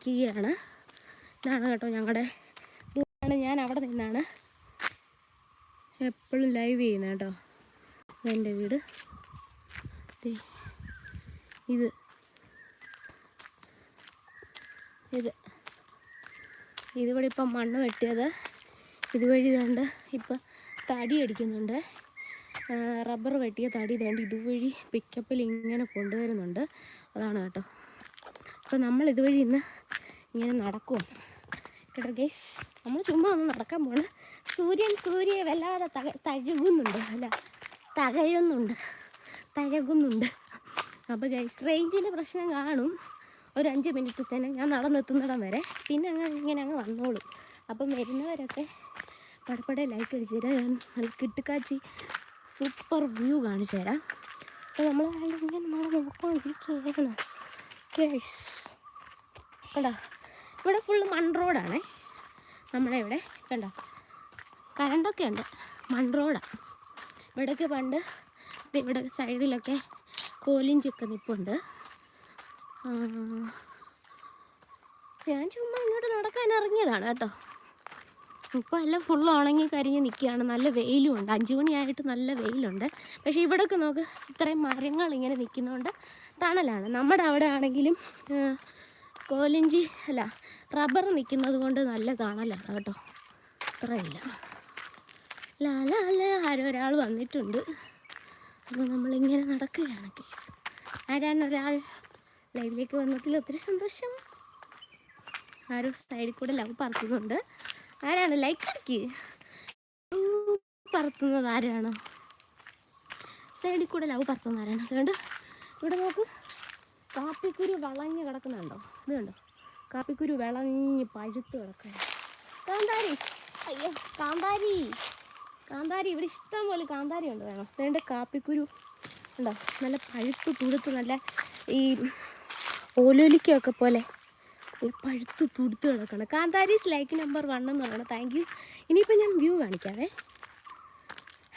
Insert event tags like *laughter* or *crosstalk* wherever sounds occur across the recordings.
ഇരിക്കുകയാണ്. ഇതാണ് കേട്ടോ ഞങ്ങളുടെ ഇതാണ് ഞാൻ അവിടെ നിന്നാണ്. എപ്പോഴും ലൈവ് ചെയ്യുന്നത് കേട്ടോ എന്റെ വീട്. ഇത്. ഇത്. ഇതിവിടെ ഇപ്പം മണ്ണ് വെട്ടിയത്. ഇതുവഴി കണ്ട് ഇപ്പം തടി അടിക്കുന്നുണ്ട്. റബ്ബർ വെട്ടിയ തടി ഇതുകൊണ്ട് ഇതുവഴി പിക്കപ്പിൽ ഇങ്ങനെ കൊണ്ടുവരുന്നുണ്ട്. അതാണ് കേട്ടോ. അപ്പോൾ നമ്മൾ ഇതുവഴി ഇന്ന് ഇങ്ങനെ നടക്കുവാണ് കേട്ടോ ഗൈസ് നമ്മൾ ചുമ്മാ ഒന്ന് നടക്കാൻ പോണ്. സൂര്യൻ സൂര്യ വല്ലാതെ തക തഴുകുന്നുണ്ട് അല്ല തകഴുന്നുണ്ട് തഴകുന്നുണ്ട്. അപ്പോൾ ഗൈസ് റേഞ്ചിന്റെ പ്രശ്നം കാണും. ഒരു അഞ്ച് മിനിറ്റ് തന്നെ ഞാൻ നടന്നെത്തുന്നിടം വരെ. പിന്നെ അങ്ങ് ഇങ്ങനെ അങ്ങ് വന്നോളും. അപ്പം വരുന്നവരൊക്കെ പടപ്പടെ ലൈക്ക് അടിച്ചു തരാം. ഞാൻ നല്ല കിട്ടുകാച്ചി സൂപ്പർ വ്യൂ കാണിച്ചു തരാം. അപ്പോൾ നമ്മൾ ഇങ്ങനെ നടന്ന് നോക്കിക്കൊണ്ടിരിക്കുകയാണ് ഗൈസ് കണ്ടോ? ഇവിടെ ഫുള്ള് മൺ റോഡാണ് നമ്മുടെ ഇവിടെ കണ്ടോ? കരണ്ടൊക്കെ ഉണ്ട്. മൺ റോഡാണ് ഇവിടെയൊക്കെ പണ്ട് ഇവിടെ സൈഡിലൊക്കെ കോലിഞ്ചൊക്കെ നിൽപ്പുണ്ട് ഞാൻ ചുമ്മാ ഇങ്ങോട്ട് നടക്കാൻ ഇറങ്ങിയതാണ് കേട്ടോ. ഇപ്പോൾ എല്ലാം ഫുൾ ഉണങ്ങി കരിഞ്ഞ് നിൽക്കുകയാണ് നല്ല വെയിലും ഉണ്ട് അഞ്ച് മണിയായിട്ട് നല്ല വെയിലുണ്ട്. പക്ഷേ ഇവിടെയൊക്കെ നോക്ക് ഇത്രയും മരങ്ങൾ ഇങ്ങനെ നിൽക്കുന്നതുകൊണ്ട് തണലാണ്. നമ്മുടെ അവിടെ ആണെങ്കിലും കോലിഞ്ചി അല്ല റബ്ബർ നിൽക്കുന്നത് കൊണ്ട് നല്ല തണലാണ് കേട്ടോ. ഇത്രയില്ല ലാല അല്ല ആരോ ഒരാൾ വന്നിട്ടുണ്ട്. അപ്പോൾ നമ്മളിങ്ങനെ നടക്കുകയാണ് കേസ് ആരാണ് ഒരാൾ? ലൈവിലേക്ക് വന്നതിൽ ഒത്തിരി സന്തോഷം. ആരോ സൈഡിൽ കൂടെ ലവ് പറത്തുന്നുണ്ട് ആരാണ്? ലൈക്ക് അടിക്ക് പറത്തുന്നത് ആരാണ്? സൈഡിൽ കൂടെ ലവ് പറത്തുന്ന ആരാണ്? അതുകൊണ്ട് ഇവിടെ നോക്ക്. കാപ്പിക്കുരു വളഞ്ഞ് കിടക്കുന്നുണ്ടോ ഇത് കണ്ടോ? കാപ്പിക്കുരു വിളഞ്ഞ് പഴുത്ത് കിടക്കുക കാന്താരി. അയ്യോ കാന്താരി. കാന്താരി ഇവിടെ ഇഷ്ടം പോലെ കാന്താരി ഉണ്ട് വേണം. അതുകൊണ്ട് കാപ്പിക്കുരു ഉണ്ടോ? നല്ല പഴുത്ത് തുടുത്ത് നല്ല ഈ ഓലോലിക്കൊക്കെ പോലെ പഴുത്ത് തുടുത്ത് കിടക്കണം. കാന്താരീസ് ലൈക്ക് നമ്പർ വൺ എന്ന് പറയണം. താങ്ക് യു ഇനിയിപ്പോൾ ഞാൻ വ്യൂ കാണിക്കാവേ.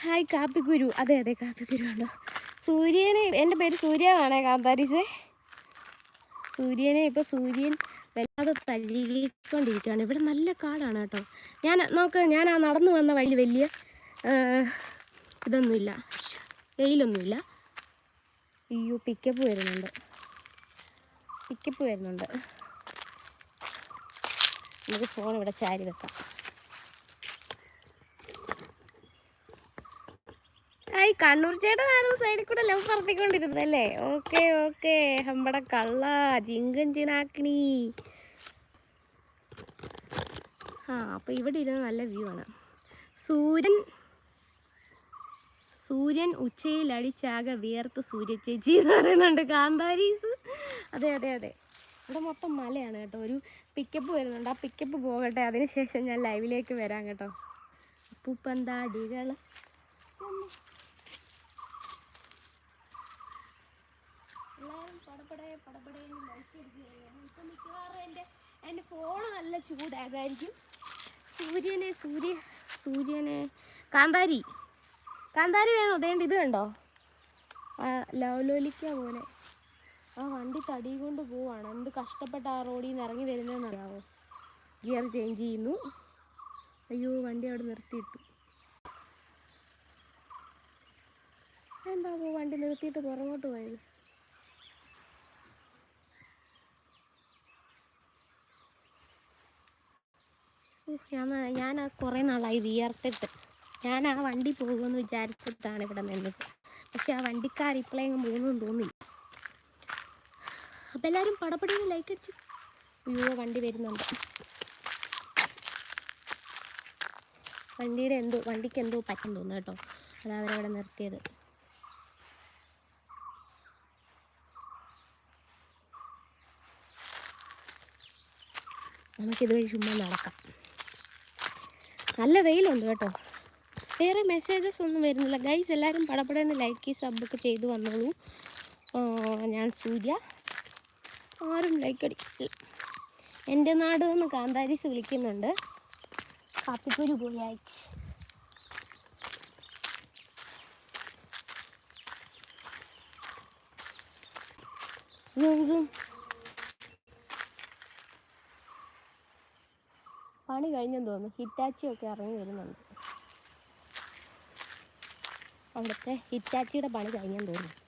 ഹായ് കാപ്പിക്കുരു അതെ അതെ കാപ്പിക്കുരു ഉണ്ടോ സൂര്യനെ എന്റെ പേര് സൂര്യ എന്നാണേ കാന്താരീസേ. സൂര്യനെ ഇപ്പോൾ സൂര്യൻ വല്ലാതെ തല്ലിക്കൊണ്ടിരിക്കുകയാണ്. ഇവിടെ നല്ല കാടാണ് കേട്ടോ. ഞാൻ നോക്ക് ഞാൻ ആ നടന്നു വന്ന വഴി വലിയ ഇതൊന്നുമില്ല. വെയിലൊന്നുമില്ല. അയ്യോ പിക്കപ്പ് വരുന്നുണ്ട്. പിക്കപ്പ് വരുന്നുണ്ട്. നമുക്ക് ഫോൺ ഇവിടെ ചാരി വെക്കാം. ഹായ് കണ്ണൂർ ചേട്ടനായിരുന്നു സൈഡിൽ കൂടെ ലവ് പറത്തിക്കൊണ്ടിരുന്നല്ലേ ഓക്കെ ഓക്കെ. ഹമ്പട കള്ള ജിങ്കൻ ചിണാക്കിണി ആ അപ്പോൾ ഇവിടെ ഇരുന്ന് നല്ല വ്യൂ ആണ്. സൂര്യൻ സൂര്യൻ ഉച്ചയിൽ അടിച്ചാകെ വിയർത്ത് സൂര്യ ചേച്ചി എന്ന് പറയുന്നുണ്ട്. കാന്താരീസ്. അതെ അതെ അതെ. ഇവിടെ മൊത്തം മലയാണ് കേട്ടോ. ഒരു പിക്കപ്പ് വരുന്നുണ്ട്. ആ പിക്കപ്പ് പോകട്ടെ. അതിനുശേഷം ഞാൻ ലൈവിലേക്ക് വരാം കേട്ടോ. അപ്പൂപ്പന്താടികൾ എല്ലാവരും പടപടേ പടപടേ ലൈക്ക് അടിച്ച് കഴിയണം ഇപ്പം എന്റെ എന്റെ ഫോൺ നല്ല ചൂടാകായിരിക്കും. സൂര്യനെ സൂര്യ സൂര്യനെ. കാന്താരി. കാന്താരി വേണോ? അതേണ്ട ഇത് കണ്ടോ ലവലോലിക്ക പോലെ. ആ വണ്ടി തടി കൊണ്ട് പോവാണ്. എന്ത് കഷ്ടപ്പെട്ട ആ റോഡിൽ നിന്ന് ഇറങ്ങി വരുന്നതെന്നറിയാവോ ഗിയർ ചേഞ്ച് ചെയ്യുന്നു. അയ്യോ വണ്ടി അവിടെ നിർത്തിയിട്ടു. എന്താവോ വണ്ടി നിർത്തിയിട്ട് പുറകോട്ട് പോയത്? ഞാൻ ഞാൻ ആ കുറേ നാളായി വിയർത്തിട്ട്. ഞാൻ ആ വണ്ടി പോകുമെന്ന് വിചാരിച്ചിട്ടാണ് ഇവിടെ നിന്നത്. പക്ഷെ ആ വണ്ടിക്കാർ അങ്ങ് പോകുന്നു തോന്നില്ല അപ്പം എല്ലാവരും പടപടി ലൈക്ക് അടിച്ച്. അയ്യോ വണ്ടി വരുന്നുണ്ട്. വണ്ടിയുടെ എന്തോ വണ്ടിക്ക് എന്തോ പറ്റും തോന്നുന്നു കേട്ടോ. അതാ അവരവിടെ നിർത്തിയത്. നമുക്കിതുവഴി ചുമ്മാ നടക്കാം. നല്ല വെയിലുണ്ട് കേട്ടോ. വേറെ മെസ്സേജസ് ഒന്നും വരുന്നില്ല. ഗൈസ് എല്ലാവരും പടപടന്ന് ലൈക്ക് സബ്ബൊക്കെ ചെയ്തു വന്നോളൂ. ഞാൻ സൂര്യ. ആരും ലൈക്ക് അടിക്കില്ല എന്റെ നാട് എന്ന് കാന്താരിസ് വിളിക്കുന്നുണ്ട്. കാപ്പിക്കുരു പോയി അയച്ച്. പണി കഴിഞ്ഞെന്ന് തോന്നുന്നു. ഹിറ്റാച്ചി ഒക്കെ ഇറങ്ങി വരുന്നുണ്ട്. അവിടുത്തെ ഹിറ്റാച്ചിയുടെ പണി കഴിഞ്ഞെന്ന് തോന്നുന്നു.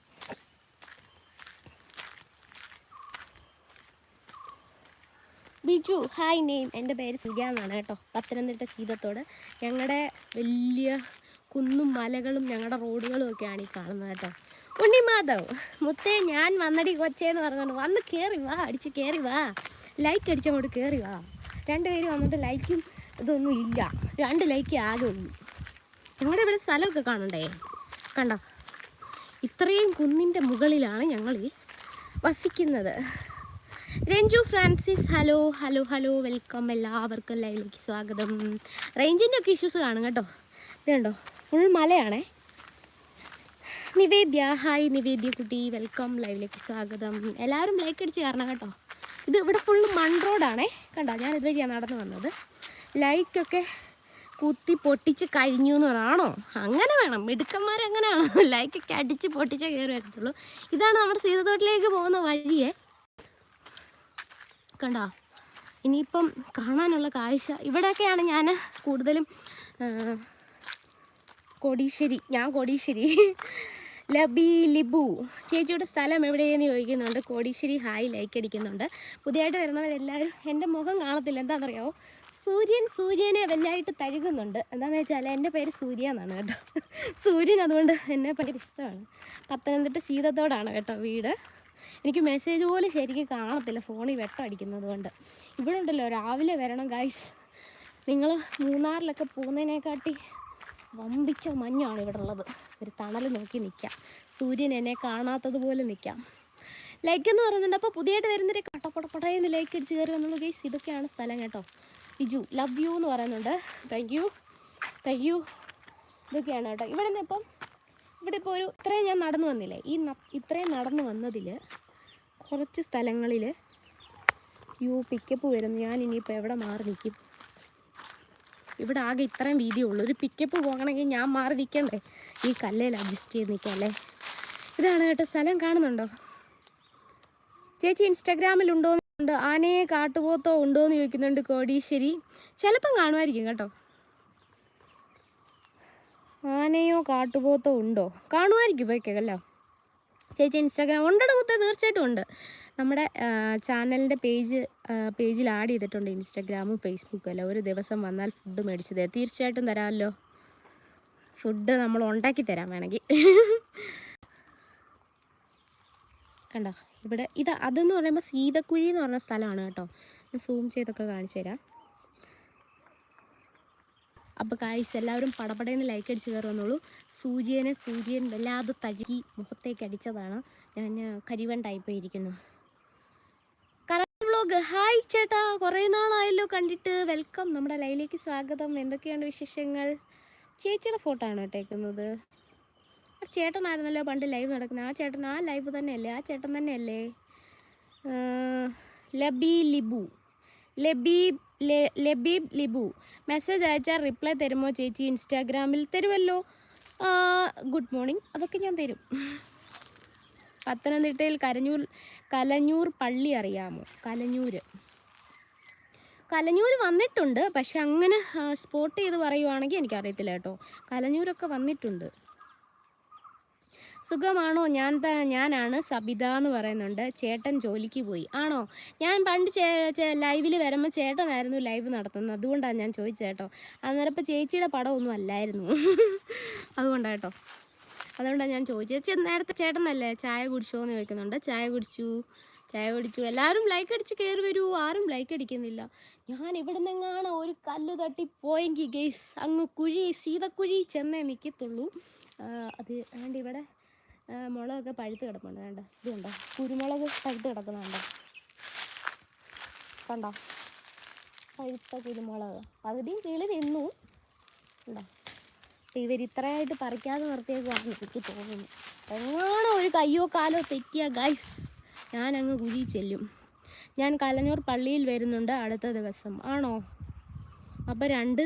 ബിജു ഹായ് നെയിം എന്റെ പേര് സുജ എന്നാണ് കേട്ടോ. പത്തനംതിട്ട സീതത്തോട്. ഞങ്ങളുടെ വലിയ കുന്നും മലകളും ഞങ്ങളുടെ റോഡുകളും ഒക്കെയാണ് ഈ കാണുന്നത് കേട്ടോ. ഉണ്ണി മാധവ് മുത്തേ ഞാൻ വന്നടി കൊച്ചേന്ന് പറഞ്ഞോണ്ട് വന്ന് കയറി വാ അടിച്ച് കയറി വാ. ലൈക്ക് അടിച്ചങ്ങോട്ട് കയറി വാ. രണ്ടുപേരും വന്നിട്ട് ലൈക്കും ഇതൊന്നും ഇല്ല. രണ്ട് ലൈക്ക് ആകെ ഉള്ളൂ ഞങ്ങളുടെ ഇവിടെ സ്ഥലമൊക്കെ കാണണ്ടേ? കണ്ടോ? ഇത്രയും കുന്നിന്റെ മുകളിലാണ് ഞങ്ങൾ വസിക്കുന്നത്. Ranju Francis hello hello hello welcome എല്ലാവർക്കും ലൈവിലേക്ക് സ്വാഗതം. റേഞ്ചിന്റെ ഒക്കെ ഇഷ്യൂസ് കാണും കേട്ടോ. ഇതുണ്ടോ ഫുൾ മലയാണേ. നിവേദ്യ ഹായ് നിവേദ്യ കുട്ടി വെൽക്കം ലൈവിലേക്ക് സ്വാഗതം. എല്ലാവരും ലൈക്ക് അടിച്ച് കാരണം കേട്ടോ. ഇത് ഇവിടെ ഫുൾ മൺ റോഡാണേ കണ്ടോ? ഞാൻ ഇതുവഴിയാണ് നടന്നു വന്നത്. ലൈക്കൊക്കെ കുത്തി പൊട്ടിച്ച് കഴിഞ്ഞു എന്ന് പറയാണോ അങ്ങനെ വേണം. മിടുക്കന്മാരങ്ങനെയാണോ ലൈക്കൊക്കെ അടിച്ച് പൊട്ടിച്ചേ കയറി വരത്തുള്ളൂ ഇതാണ് നമ്മുടെ സീതത്തോട്ടിലേക്ക് പോകുന്ന വഴിയേ. കണ്ടോ? ഇനിയിപ്പം കാണാനുള്ള കാഴ്ച. ഇവിടെയൊക്കെയാണ് ഞാൻ കൂടുതലും കൊടീശ്ശേരി ഞാൻ *laughs* കൊടീശ്ശേരി. ലബി ലിബു. ചേച്ചിയുടെ സ്ഥലം എവിടെയെന്ന് ചോദിക്കുന്നുണ്ട്. കോടീശ്ശേരി ഹായ് ലൈക്ക് അടിക്കുന്നുണ്ട്. പുതിയതായിട്ട് വരുന്നവരെല്ലാവരും എന്റെ മുഖം കാണത്തില്ല. എന്താണെന്നറിയാമോ സൂര്യൻ സൂര്യനെ വലുതായിട്ട് തഴുകുന്നുണ്ട്. എന്താണെന്ന് വെച്ചാൽ എന്റെ പേര് സൂര്യ എന്നാണ് കേട്ടോ. *laughs* സൂര്യൻ അതുകൊണ്ട് എന്നെ ഭയങ്കര ഇഷ്ടമാണ്. പത്തനംതിട്ട സീതത്തോടാണ് കേട്ടോ വീട്. എനിക്ക് മെസ്സേജ് പോലും ശരിക്കും കാണത്തില്ല. ഫോണിൽ വെട്ടം അടിക്കുന്നത് കൊണ്ട്. ഇവിടെ ഉണ്ടല്ലോ രാവിലെ വരണം ഗൈസ് നിങ്ങൾ മൂന്നാറിലൊക്കെ പോകുന്നതിനെക്കാട്ടി വമ്പിച്ച മഞ്ഞാണ് ഇവിടെ ഉള്ളത് ഒരു തണൽ നോക്കി നിൽക്കാം സൂര്യൻ എന്നെ കാണാത്തതുപോലെ നിൽക്കാം ലൈക്ക് എന്ന് പറയുന്നുണ്ട്. അപ്പോൾ പുതിയതായിട്ട് വരുന്നവരെ കട്ടപ്പടപ്പടയെന്ന് ലൈക്ക് അടിച്ച് കയറി വന്നുള്ളൂ ഗൈസ് ഇതൊക്കെയാണ് സ്ഥലം കേട്ടോ. ഇജു ലവ് യു എന്ന് പറയുന്നുണ്ട്. താങ്ക് യു താങ്ക് യു ഇതൊക്കെയാണ് കേട്ടോ. ഇവിടെ നിന്ന് ഇപ്പം ഇവിടെ ഇപ്പോൾ ഒരു ഇത്രയും ഞാൻ നടന്നു വന്നില്ലേ? ഈ ഇത്രയും നടന്നു വന്നതിൽ കുറച്ച് സ്ഥലങ്ങളിൽ യു പിക്കപ്പ് വരുന്നു. ഞാൻ ഇനിയിപ്പോൾ എവിടെ മാറി നിൽക്കും ഇവിടെ ആകെ ഇത്രയും വീതി ഉള്ളൂ. ഒരു പിക്കപ്പ് പോകണമെങ്കിൽ ഞാൻ മാറി നിൽക്കണ്ടേ ഈ കല്ലയിൽ അഡ്ജസ്റ്റ് ചെയ്ത് നിൽക്കല്ലേ ഇതാണ് കേട്ടോ സ്ഥലം കാണുന്നുണ്ടോ? ചേച്ചി ഇൻസ്റ്റാഗ്രാമിലുണ്ടോ ഉണ്ട് ആനയെ കാട്ടുപോത്തോ ഉണ്ടോ എന്ന് ചോദിക്കുന്നുണ്ട് കോടീശ്വരി ചിലപ്പം കാണുമായിരിക്കും കേട്ടോ. ആനയോ കാട്ടുപോത്തോ ഉണ്ടോ? കാണുമായിരിക്കും ഇവയ്ക്കല്ലോ ചേച്ചി ഇൻസ്റ്റാഗ്രാം ഉണ്ടോ മുത്ത തീർച്ചയായിട്ടും ഉണ്ട്. നമ്മുടെ ചാനലിന്റെ പേജ് പേജിൽ ആഡ് ചെയ്തിട്ടുണ്ട് ഇൻസ്റ്റാഗ്രാമും ഫേസ്ബുക്കും അല്ല ഒരു ദിവസം വന്നാൽ ഫുഡ് മേടിച്ച് തരാം. തീർച്ചയായിട്ടും തരാമല്ലോ. ഫുഡ് നമ്മൾ ഉണ്ടാക്കി തരാം വേണമെങ്കിൽ. കണ്ടോ? ഇവിടെ ഇത് അതെന്ന് പറയുമ്പോൾ സീതക്കുഴി എന്ന് പറഞ്ഞ സ്ഥലമാണ് കേട്ടോ. സൂം ചെയ്തൊക്കെ കാണിച്ചു തരാം. അപ്പോൾ കായ്സ് എല്ലാവരും പടപടേന്ന് ലൈക്ക് അടിച്ച് കയറി വന്നോളൂ. സൂര്യനെ സൂര്യൻ വല്ലാതെ തഴുകി മുഖത്തേക്ക് അടിച്ചതാണ്. ഞാൻ കറക്റ്റ് വ്ളോഗ് ഹായ് ചേട്ടാ കുറേ നാളായല്ലോ കണ്ടിട്ട്. വെൽക്കം നമ്മുടെ ലൈലേക്ക് സ്വാഗതം. എന്തൊക്കെയാണ് വിശേഷങ്ങൾ? ചേച്ചിയുടെ ഫോട്ടോ ആണോ ഇട്ടേക്കുന്നത്? ആ ചേട്ടനായിരുന്നല്ലോ പണ്ട് ലൈവ് നടക്കുന്നത് ആ ചേട്ടൻ ആ ലൈവ് തന്നെയല്ലേ? ആ ചേട്ടൻ തന്നെയല്ലേ? ലബി ലിബു. ലബീബ് ലബീബ് ലിബു. മെസ്സേജ് അയച്ചാൽ റിപ്ലൈ തരുമോ ചേച്ചി? ഇൻസ്റ്റാഗ്രാമിൽ തരുമല്ലോ ഗുഡ് മോർണിംഗ് അതൊക്കെ ഞാൻ തരും. പത്തനംതിട്ടയിൽ കരഞ്ഞൂർ കലഞ്ഞൂർ പള്ളി അറിയാമോ? കലഞ്ഞൂർ കലഞ്ഞൂർ വന്നിട്ടുണ്ട്. പക്ഷെ അങ്ങനെ സ്പോട്ട് ചെയ്ത് പറയുവാണെങ്കിൽ എനിക്കറിയത്തില്ല കേട്ടോ. കലഞ്ഞൂരൊക്കെ വന്നിട്ടുണ്ട്. സുഖമാണോ? ഞാൻ ഞാനാണ് സബിത എന്ന് പറയുന്നുണ്ട്. ചേട്ടൻ ജോലിക്ക് പോയി. ആണോ? ഞാൻ പണ്ട് ലൈവിൽ വരുമ്പോൾ ചേട്ടനായിരുന്നു ലൈവ് നടത്തുന്നത്. അതുകൊണ്ടാണ് ഞാൻ ചോദിച്ചത് കേട്ടോ. അന്നേരം ഇപ്പോൾ ചേച്ചിയുടെ പടമൊന്നും അല്ലായിരുന്നു. അതുകൊണ്ടാണ് കേട്ടോ. അതുകൊണ്ടാണ് ഞാൻ ചോദിച്ചത്. ചേച്ചി നേരത്തെ ചേട്ടനല്ലേ ചായ കുടിച്ചോ എന്ന് ചോദിക്കുന്നുണ്ട്. ചായ കുടിച്ചു. ചായ കുടിച്ചു. എല്ലാവരും ലൈക്ക് അടിച്ച് കയറി വരൂ. ആരും ലൈക്ക് അടിക്കുന്നില്ല. ഞാൻ ഇവിടെ നിന്നെങ്ങാണ് ഒരു കല്ല് തട്ടി പോയെങ്കിൽ ഗെയ്സ് അങ്ങ് കുഴി സീതക്കുഴി ചെന്നേ നിൽക്കത്തുള്ളൂ അത് അതുകൊണ്ട് ഇവിടെ? മുളകൊക്കെ പഴുത്ത് കിടപ്പുണ്ട്. വേണ്ട ഇത് കണ്ടോ? കുരുമുളക് പഴുത്ത് കിടക്കുന്നുണ്ടോ. കണ്ടോ? പഴുത്ത കുരുമുളക്. പകുതിയും കീഴിൽ തിന്നു ഉണ്ടോ ഇവർ ഇത്രയായിട്ട് പറിക്കാതെ നിർത്തിയേക്കുവാണെന്ന് എനിക്ക് തോന്നുന്നു. എങ്ങാണോ ഒരു കയ്യോ കാലോ തെറ്റിയ ഗൈസ് ഞാൻ അങ്ങ് കുഴി ചെല്ലും. ഞാൻ കലഞ്ഞൂർ പള്ളിയിൽ വരുന്നുണ്ട് അടുത്ത ദിവസം. ആണോ? അപ്പോൾ രണ്ട്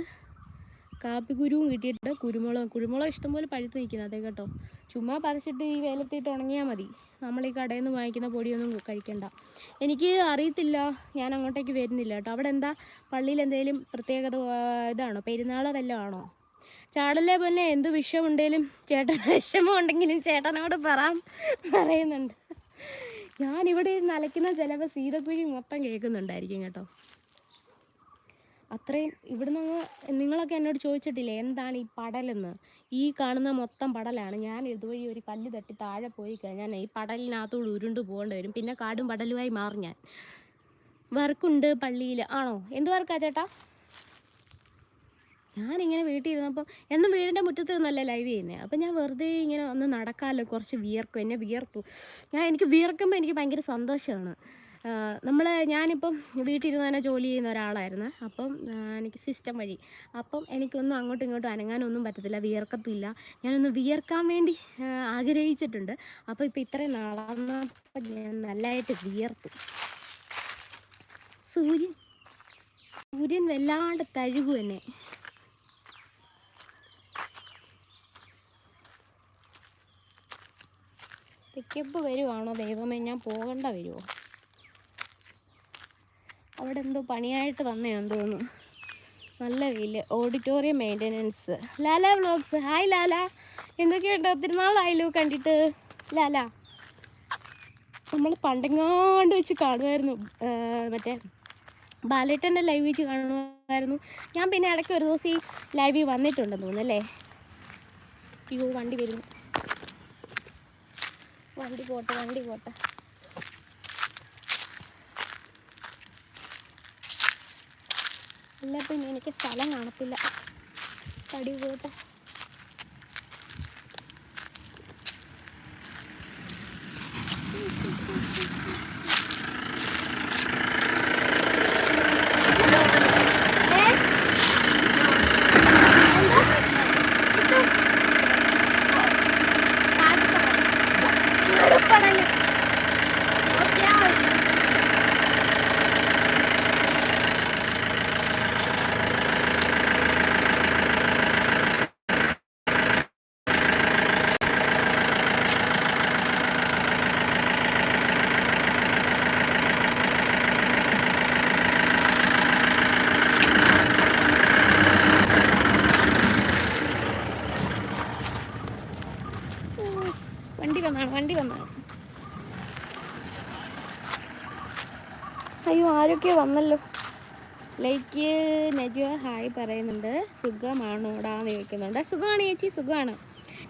കാപ്പിക്കുരുവും കിട്ടിയിട്ടുണ്ട്. കുരുമുളക് കുരുമുളക് ഇഷ്ടംപോലെ പഴുത്ത് നിൽക്കുന്നത് അതെ കേട്ടോ. ചുമ്മാ പറിച്ചിട്ട് ഈ വെയിലത്തിട്ട് ഉണങ്ങിയാൽ മതി. നമ്മൾ ഈ കടയിൽ നിന്ന് വാങ്ങിക്കുന്ന പൊടിയൊന്നും കഴിക്കണ്ട. എനിക്ക് അറിയത്തില്ല. ഞാൻ അങ്ങോട്ടേക്ക് വരുന്നില്ല കേട്ടോ. അവിടെ എന്താ? പള്ളിയിൽ എന്തെങ്കിലും പ്രത്യേകത ഇതാണോ? പെരുന്നാളോ വല്ലതും ആണോ? ചാടല്ലേ പിന്നെ? എന്ത് വിഷമുണ്ടെങ്കിലും ചേട്ടൻ *laughs* വിഷമം ഉണ്ടെങ്കിലും ചേട്ടനോട് പറയാൻ പറയുന്നുണ്ട്. ഞാനിവിടെ നനയ്ക്കുന്ന ചിലപ്പോൾ സീതക്കുഴി മൊത്തം കേൾക്കുന്നുണ്ടായിരിക്കും കേട്ടോ. അത്രയും ഇവിടുന്ന് നിങ്ങളൊക്കെ എന്നോട് ചോദിച്ചിട്ടില്ലേ എന്താണ് ഈ പടലെന്ന്? ഈ കാണുന്ന മൊത്തം പടലാണ്. ഞാൻ ഇതുവഴി ഒരു കല്ല് തട്ടി താഴെ പോയി കഴിഞ്ഞാൽ ഈ പടലിനകത്തോട് ഉരുണ്ട് പോകേണ്ടി വരും. പിന്നെ കാടും പടലുമായി മാറും ഞാൻ. വർക്കുണ്ട് പള്ളിയിൽ. ആണോ? എന്ത് വർക്കാ ചേട്ടാ? ഞാനിങ്ങനെ വീട്ടിൽ ഇരുന്നപ്പോൾ എന്നും വീടിന്റെ മുറ്റത്ത് നല്ല ലൈവ് ചെയ്യുന്നത് അപ്പം ഞാൻ വെറുതെ ഇങ്ങനെ ഒന്ന് നടക്കാമല്ലോ കുറച്ച് വിയർക്കും. എന്നെ വിയർത്തു. ഞാൻ എനിക്ക് വിയർക്കുമ്പോൾ എനിക്ക് ഭയങ്കര സന്തോഷമാണ്. നമ്മൾ ഞാനിപ്പം വീട്ടിലിരുന്ന് തന്നെ ജോലി ചെയ്യുന്ന ഒരാളായിരുന്നു. അപ്പം എനിക്ക് സിസ്റ്റം വഴി. അപ്പം എനിക്കൊന്നും അങ്ങോട്ടും ഇങ്ങോട്ടും അനങ്ങാനൊന്നും പറ്റത്തില്ല വിയർക്കത്തില്ല ഞാനൊന്ന് വിയർക്കാൻ വേണ്ടി ആഗ്രഹിച്ചിട്ടുണ്ട്. അപ്പോൾ ഇപ്പം ഇത്രയും നടന്നപ്പോൾ ഞാൻ നല്ലതായിട്ട് വിയർത്തു. സൂര്യൻ സൂര്യൻ വല്ലാണ്ട് തഴുകു എന്നെ. പിക്കപ്പ് വരുവാണോ? ദൈവമേ ഞാൻ പോകണ്ട വരുമോ അവിടെ എന്തോ പണിയായിട്ട് വന്നതാന്ന് തോന്നുന്നു. നല്ല wheel auditorium maintenance Lala vlogs hi Lala. എന്തൊക്കെയുണ്ട്? ഒത്തിരി നാളായല്ലോ കണ്ടിട്ട്. ലാല നമ്മൾ പണ്ടെങ്ങാണ്ട് വെച്ച് കാണുമായിരുന്നു. മറ്റേ ബാലേട്ടന്റെ ലൈവ് വെച്ച് കാണുമായിരുന്നു. ഞാൻ പിന്നെ ഇടയ്ക്ക് ഒരു ദിവസം ഈ ലൈവിൽ വന്നിട്ടുണ്ടെന്ന് തോന്നുന്നല്ലേ അയ്യോ വണ്ടി വരുന്നു. വണ്ടി പോട്ടെ വണ്ടി പോട്ടെ. അല്ല പിന്നെ എനിക്ക് സ്ഥലം കാണത്തില്ല. തടി പോട്ടെ ഏ? എന്താ? ഇത്? കാട്ടുപടൽ. നോക്കിയാ മതി. ഉം. വണ്ടി വന്നാണ് വണ്ടി വന്നാണ് അയ്യോ ആരൊക്കെയോ വന്നല്ലോ. ലൈക്ക് നെജു ഹായ് പറയുന്നുണ്ട്. സുഖമാണോടാന്ന് ചോദിക്കുന്നുണ്ട്. സുഖമാണ് ചേച്ചി സുഖമാണ്.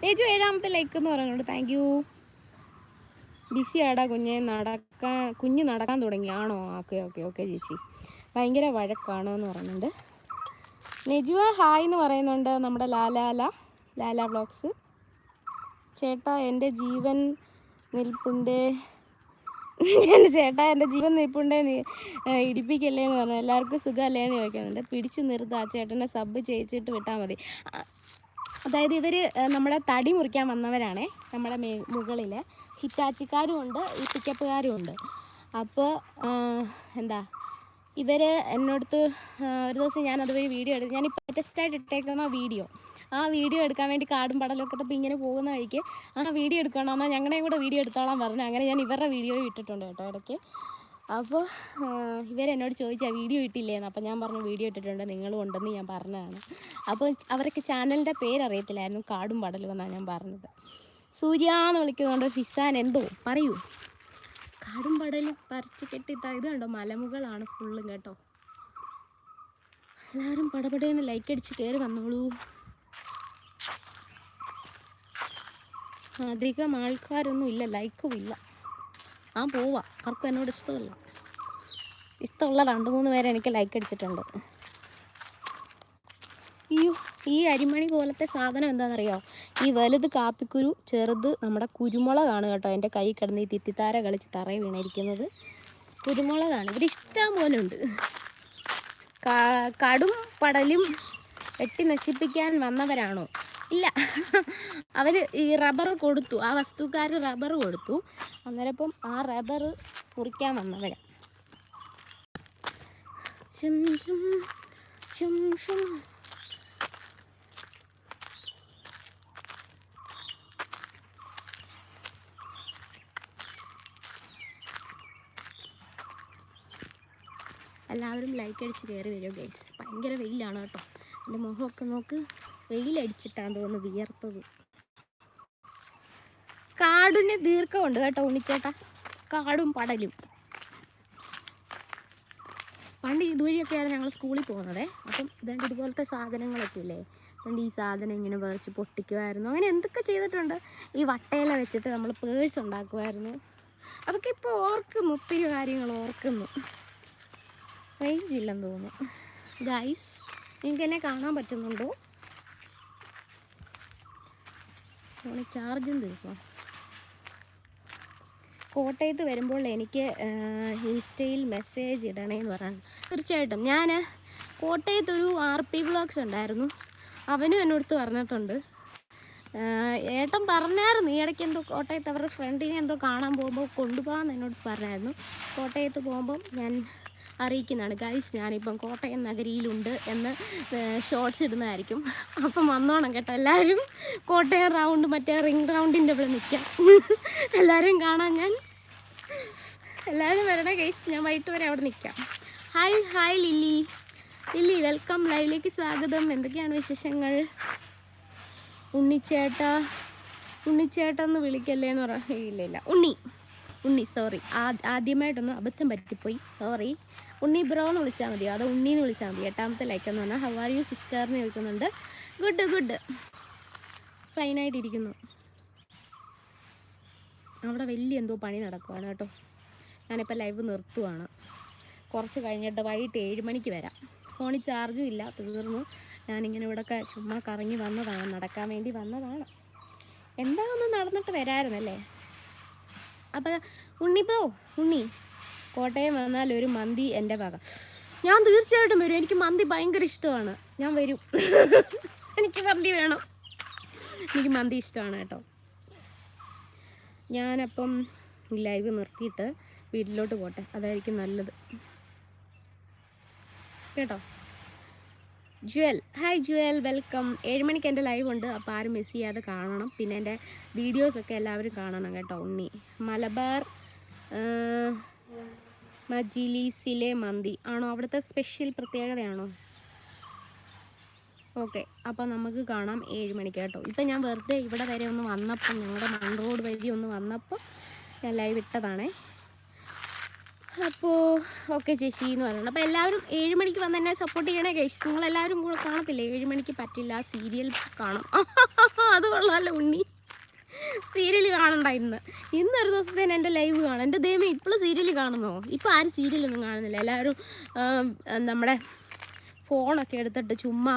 നെജു ഏഴാമത്തെ ലൈക്ക് എന്ന് പറയുന്നുണ്ട്. താങ്ക് യു ബിസി ആടാ കുഞ്ഞെ. നടക്കാൻ കുഞ്ഞ് നടക്കാൻ തുടങ്ങി ആണോ ഓക്കെ ഓക്കെ ഓക്കെ ചേച്ചി. ഭയങ്കര വഴക്കാണ് എന്ന് പറയുന്നുണ്ട്. നെജുവ ഹായ് എന്ന് പറയുന്നുണ്ട് നമ്മുടെ ലാലാല ലാലാ വ്ളോഗ്സ് ചേട്ടാ എന്റെ ജീവൻ നിൽപ്പുണ്ട്. എന്റെ ചേട്ടാ എന്റെ ജീവൻ നിൽപ്പുണ്ടേ നീ ഇടിപ്പിക്കല്ലേ എന്ന് പറഞ്ഞു. എല്ലാവർക്കും സുഖമല്ലേ എന്ന് ചോദിക്കുന്നുണ്ട്. പിടിച്ച് നിർത്തുക ആ ചേട്ടനെ സബ് ചെയ്യിച്ചിട്ട് വിട്ടാൽ മതി. അതായത് ഇവർ നമ്മളെ തടി മുറിക്കാൻ വന്നവരാണേ നമ്മുടെ മേ മുകളിൽ ഹിറ്റാച്ചിക്കാരും ഉണ്ട് ഈ പിക്കപ്പുകാരും ഉണ്ട്. അപ്പോൾ എന്താ ഇവർ എന്നോടത്ത് ഒരു ദിവസം ഞാൻ അതുവഴി വീഡിയോ എടുത്തു ഞാനിപ്പോൾ ലേറ്റസ്റ്റായിട്ട് ഇട്ടേക്കുന്ന വീഡിയോ. ആ വീഡിയോ എടുക്കാൻ വേണ്ടി കാടും പടലൊക്കെ തപ്പി ഇങ്ങനെ പോകുന്ന വഴിക്ക് ആ വീഡിയോ എടുക്കണമെന്നാൽ ഞങ്ങളുടെയും കൂടെ വീഡിയോ എടുത്തോളാൻ പറഞ്ഞു. അങ്ങനെ ഞാൻ ഇവരുടെ വീഡിയോ ഇട്ടിട്ടുണ്ട് കേട്ടോ ഇടയ്ക്ക്. അപ്പോൾ ഇവരെന്നോട് ചോദിച്ചാൽ വീഡിയോ ഇട്ടില്ലേന്ന്? അപ്പോൾ ഞാൻ പറഞ്ഞു വീഡിയോ ഇട്ടിട്ടുണ്ട്. നിങ്ങളും ഉണ്ടെന്ന് ഞാൻ പറഞ്ഞതാണ്. അപ്പോൾ അവരൊക്കെ ചാനലിന്റെ പേരറിയത്തില്ലായിരുന്നു കാടും പടലും എന്നാണ് ഞാൻ പറഞ്ഞത്. സൂര്യ എന്ന് വിളിക്കുന്നതുകൊണ്ട് ഫിസാൻ എന്തോ പറയൂ. കാടും പടലും പറിച്ചു കെട്ടി ഇത് കണ്ടോ? മലമുകളാണ് ഫുള്ളും കേട്ടോ. എല്ലാവരും പടപടയെന്ന് ലൈക്ക് അടിച്ച് കയറി വന്നോളൂ. അധികം ആൾക്കാരൊന്നും ഇല്ല ലൈക്കും ഇല്ല. ആ പോവാ. ആർക്കും എന്നോട് ഇഷ്ടമല്ല. ഇഷ്ടമുള്ള രണ്ട് മൂന്ന് പേരെ എനിക്ക് ലൈക്ക് അടിച്ചിട്ടുണ്ട്. അയ്യോ ഈ അരിമണി പോലത്തെ സാധനം എന്താണെന്നറിയോ? ഈ വലുത് കാപ്പിക്കുരു ചെറുത് നമ്മുടെ കുരുമുളകാണ് കേട്ടോ. എന്റെ കൈ കിടന്ന് ഈ തിത്തിത്താര കളിച്ച് തറയിൽ വീണിരിക്കുന്നത്. കുരുമുളകാണ്. ഇവർ ഇഷ്ടം പോലെ ഉണ്ട്. കടും പടലും വെട്ടി നശിപ്പിക്കാൻ വന്നവരാണോ? ഇല്ല. അവർ ഈ റബ്ബർ കൊടുത്തു. ആ വസ്തുക്കാർ റബ്ബർ കൊടുത്തു. അന്നേരപ്പം ആ റബ്ബർ മുറിക്കാൻ വന്നവരാ. ചും ചും ചും എല്ലാവരും ലൈക്ക് അടിച്ച് കയറി വരും ഗൈസ് ഭയങ്കര വെയിലാണ് കേട്ടോ. എന്റെ മുഖമൊക്കെ നോക്ക്. വെയിലടിച്ചിട്ടാന്ന് തോന്നുന്നു വിയർത്തത്. കാടിന് ദീർഘമുണ്ട് കേട്ടോ ഉണ്ണിച്ചേട്ടാ. കാടും പടലും. പണ്ട് ഇതുവഴിയൊക്കെയാണ് ഞങ്ങൾ സ്കൂളിൽ പോകുന്നത്. അപ്പം ഇതുകൊണ്ട് ഇതുപോലത്തെ സാധനങ്ങളൊക്കെ ഇല്ലേ അതുകൊണ്ട് ഈ സാധനം ഇങ്ങനെ വിറച്ച് പൊട്ടിക്കുമായിരുന്നു. അങ്ങനെ എന്തൊക്കെ ചെയ്തിട്ടുണ്ട്? ഈ വട്ടയില വെച്ചിട്ട് നമ്മൾ പേഴ്സ് ഉണ്ടാക്കുമായിരുന്നു. അതൊക്കെ ഇപ്പോൾ ഓർക്കുന്നു. ഒത്തിരി കാര്യങ്ങൾ ഓർക്കുന്നു. റേഞ്ച് ഇല്ലെന്ന് തോന്നുന്നു. ഗൈസ് നിങ്ങൾക്ക് എന്നെ കാണാൻ പറ്റുന്നുണ്ടോ? ഫോണിൽ ചാർജും തീർക്കാം കോട്ടയത്ത് വരുമ്പോൾ എനിക്ക് ഇൻസ്റ്റയിൽ മെസ്സേജ് ഇടണേന്ന് പറഞ്ഞു തീർച്ചയായിട്ടും ഞാൻ കോട്ടയത്തൊരു ആർ പി ബ്ലോഗ്സ് ഉണ്ടായിരുന്നു. അവനും എന്നോടത്ത് പറഞ്ഞിട്ടുണ്ട്. ഏട്ടൻ പറഞ്ഞായിരുന്നു ഇടയ്ക്ക് എന്തോ കോട്ടയത്ത് അവരുടെ ഫ്രണ്ടിനെ എന്തോ കാണാൻ പോകുമ്പോൾ കൊണ്ടുപോകാമെന്ന് എന്നോട് പറഞ്ഞായിരുന്നു. കോട്ടയത്ത് പോകുമ്പം ഞാൻ അറിയിക്കുന്നതാണ്. ഗൈസ് ഞാനിപ്പം കോട്ടയം നഗരിയിലുണ്ട് എന്ന് ഷോർട്സ് ഇടുന്നതായിരിക്കും. അപ്പം വന്നോണം കേട്ടോ. എല്ലാവരും കോട്ടയം റൗണ്ട് മറ്റേ റിംഗ് റൗണ്ടിന്റെ ഇവിടെ നിൽക്കാം എല്ലാവരും കാണാൻ ഞാൻ. എല്ലാവരും വരണേ ഗൈസ് ഞാൻ വൈകിട്ട് വരെ അവിടെ നിൽക്കാം hi hi Lilly Lilly welcome ലൈവിലേക്ക് സ്വാഗതം. എന്തൊക്കെയാണ് വിശേഷങ്ങൾ? ഉണ്ണിച്ചേട്ട. ഉണ്ണിച്ചേട്ടെന്ന് വിളിക്കല്ലേ എന്ന് പറ ഇല്ല ഇല്ല. ഉണ്ണി. ഉണ്ണി സോറി ആദ്യമായിട്ടൊന്ന് അബദ്ധം പറ്റിപ്പോയി. സോറി ഉണ്ണി ബ്രോ എന്ന് വിളിച്ചാൽ മതിയോ അതോ ഉണ്ണി എന്ന് വിളിച്ചാൽ മതി. എട്ടാമത്തെ ലൈക്ക് എന്ന് പറഞ്ഞാൽ ഹവ് ആർ യു സിസ്റ്റർ എന്ന് ചോദിക്കുന്നുണ്ട്. ഗുഡ് ഗുഡ് ഫൈനായിട്ടിരിക്കുന്നു അവിടെ വലിയ എന്തോ പണി നടക്കുവാണ് കേട്ടോ. ഞാനിപ്പോൾ ലൈവ് നിർത്തുവാണ്. കുറച്ച് കഴിഞ്ഞിട്ട് വൈകിട്ട് ഏഴ് മണിക്ക് വരാം. ഫോണിൽ ചാർജും ഇല്ല. തീർന്നു. ഞാനിങ്ങനെ ഇവിടെയൊക്കെ ചുമ്മാ കറങ്ങി വന്നതാണ്. നടക്കാൻ വേണ്ടി വന്നതാണ്. എന്താ ഒന്ന് നടന്നിട്ട് വരാമായിരുന്നല്ലേ അപ്പം ഉണ്ണി ബ്രോ ഉണ്ണി. കോട്ടയം വന്നാൽ ഒരു മന്തി എന്റെ വക. ഞാൻ തീർച്ചയായിട്ടും വരും. എനിക്ക് മന്തി ഭയങ്കര ഇഷ്ടമാണ്. ഞാൻ വരും. എനിക്ക് മന്തി വേണം. എനിക്ക് മന്തി ഇഷ്ടമാണ് കേട്ടോ. ഞാനപ്പം ലൈവ് നിർത്തിയിട്ട് വീട്ടിലോട്ട് പോട്ടെ. അതായിരിക്കും നല്ലത്. കേട്ടോ? ജുവൽ. ഹായ് ജുവൽ. വെൽക്കം ഏഴ് മണിക്ക് എന്റെ ലൈവ് ഉണ്ട്. അപ്പോൾ ആരും മിസ് ചെയ്യാതെ കാണണം. പിന്നെ എന്റെ വീഡിയോസൊക്കെ എല്ലാവരും കാണണം കേട്ടോ ഉണ്ണി. മലബാർ മജിലീസിലെ മന്തി. ആണോ? അവിടുത്തെ സ്പെഷ്യൽ പ്രത്യേകതയാണോ? ഓക്കെ അപ്പോൾ നമുക്ക് കാണാം ഏഴ് മണിക്ക് കേട്ടോ. ഇപ്പം ഞാൻ വെറുതെ ഇവിടെ വരെ ഒന്ന് വന്നപ്പോൾ ഞങ്ങളുടെ മൺ റോഡ് വഴി ഒന്ന് വന്നപ്പോൾ ഞാൻ ലൈവ് ഇട്ടതാണേ. അപ്പോൾ ഓക്കെ ചേച്ചി എന്ന് പറയുന്നത്. അപ്പോൾ എല്ലാവരും ഏഴ് മണിക്ക് വന്ന് എന്നെ സപ്പോർട്ട് ചെയ്യണേ ഗൈസ് നിങ്ങളെല്ലാവരും കൂടെ കാണത്തില്ലേ? ഏഴ് മണിക്ക് പറ്റില്ല സീരിയൽ കാണും. *laughs* അത് കൊള്ളാമല്ലോ ഉണ്ണി. സീരിയൽ കാണണ്ട ഇന്ന്. ഇന്നൊരു ദിവസത്തേന് എന്റെ ലൈവ് കാണും. എന്റെ ദൈവം ഇപ്പോഴും സീരിയൽ കാണുന്നോ? ഇപ്പോൾ ആരും സീരിയലൊന്നും കാണുന്നില്ല. എല്ലാവരും നമ്മുടെ ഫോണൊക്കെ എടുത്തിട്ട് ചുമ്മാ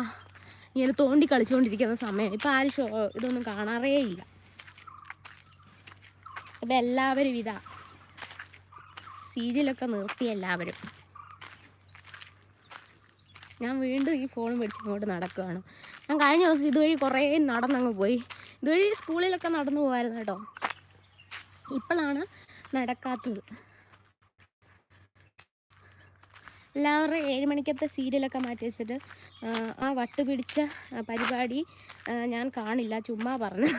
ഇങ്ങനെ തോണ്ടി കളിച്ചുകൊണ്ടിരിക്കുന്ന സമയം. ഇപ്പോൾ ആരും ഷോ ഇതൊന്നും കാണാറേ ഇല്ല. അപ്പം എല്ലാവരും ഇതാ. സീരിയലൊക്കെ നിർത്തി എല്ലാവരും. ഞാൻ വീണ്ടും ഈ ഫോൺ പിടിച്ച് ഇങ്ങോട്ട് നടക്കുകയാണ് ഞാൻ കഴിഞ്ഞ ദിവസം ഇതുവഴി കുറേ നടന്നങ്ങ് പോയി. ഇതുവഴി സ്കൂളിലൊക്കെ നടന്നു പോകായിരുന്നു കേട്ടോ. ഇപ്പോഴാണ് നടക്കാത്തത്. എല്ലാവരും ഏഴ് മണിക്കത്തെ സീരിയലൊക്കെ മാറ്റി വെച്ചിട്ട് ആ, വട്ട് പിടിച്ച പരിപാടി ഞാൻ കാണില്ല ചുമ്മാ പറഞ്ഞു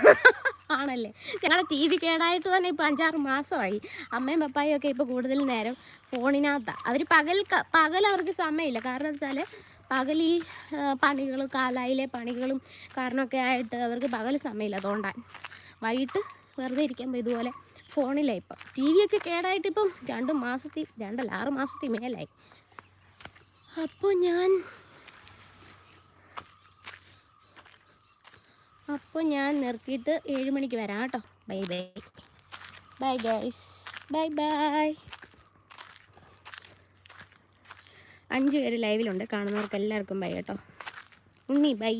ആണല്ലേ? ഞങ്ങളുടെ ടി വി കേടായിട്ട് തന്നെ ഇപ്പോൾ അഞ്ചാറ് മാസമായി. അമ്മയും പപ്പായും ഒക്കെ ഇപ്പോൾ കൂടുതൽ നേരം ഫോണിനകത്താണ് അവർ പകൽ പകൽ അവർക്ക് സമയമില്ല. കാരണം വെച്ചാൽ പകൽ ഈ പണികൾ കാലായിലെ പണികളും കാരണമൊക്കെ ആയിട്ട് അവർക്ക് പകൽ സമയമില്ല. തോണ്ടാൻ വൈകിട്ട് വെറുതെ ഇരിക്കുമ്പോൾ ഇതുപോലെ ഫോണിലായി ഇപ്പം. ടി വി ഒക്കെ കേടായിട്ട് ഇപ്പം രണ്ട് മാസത്തിൽ രണ്ടല്ല ആറ് മാസത്തിൽ മേലായി. അപ്പോൾ ഞാൻ അപ്പോൾ ഞാൻ നിർത്തിയിട്ട് ഏഴ് മണിക്ക് വരാം കേട്ടോ. Bye bye bye guys bye bye അഞ്ച് പേര് ലൈവിലുണ്ട് കാണുന്നവർക്ക് എല്ലാവർക്കും ബൈ കേട്ടോ. ഉണ്ണി ബൈ